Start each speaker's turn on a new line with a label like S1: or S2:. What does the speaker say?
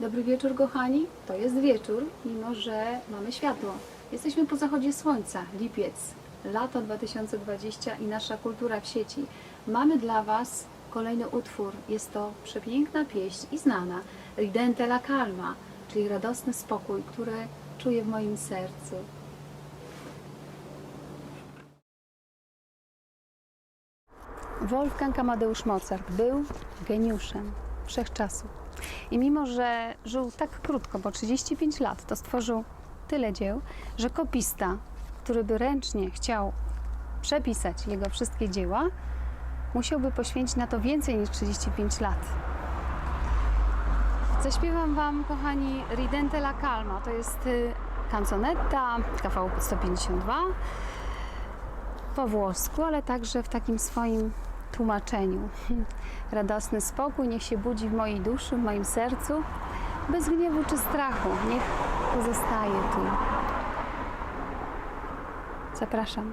S1: Dobry wieczór, kochani. To jest wieczór, mimo że mamy światło. Jesteśmy po zachodzie słońca, lipiec, lato 2020 i nasza kultura w sieci. Mamy dla Was kolejny utwór. Jest to przepiękna pieśń i znana. Ridente la calma, czyli radosny spokój, który czuję w moim sercu. Wolfgang Amadeusz Mozart był geniuszem wszechczasu. I mimo, że żył tak krótko, bo 35 lat, to stworzył tyle dzieł, że kopista, który by ręcznie chciał przepisać jego wszystkie dzieła, musiałby poświęcić na to więcej niż 35 lat. Zaśpiewam Wam, kochani, Ridente la Calma. To jest canzonetta, kawałek 152 po włosku, ale także w takim swoim tłumaczeniu. Radosny spokój niech się budzi w mojej duszy, w moim sercu, bez gniewu czy strachu. Niech pozostaje tu. Zapraszam.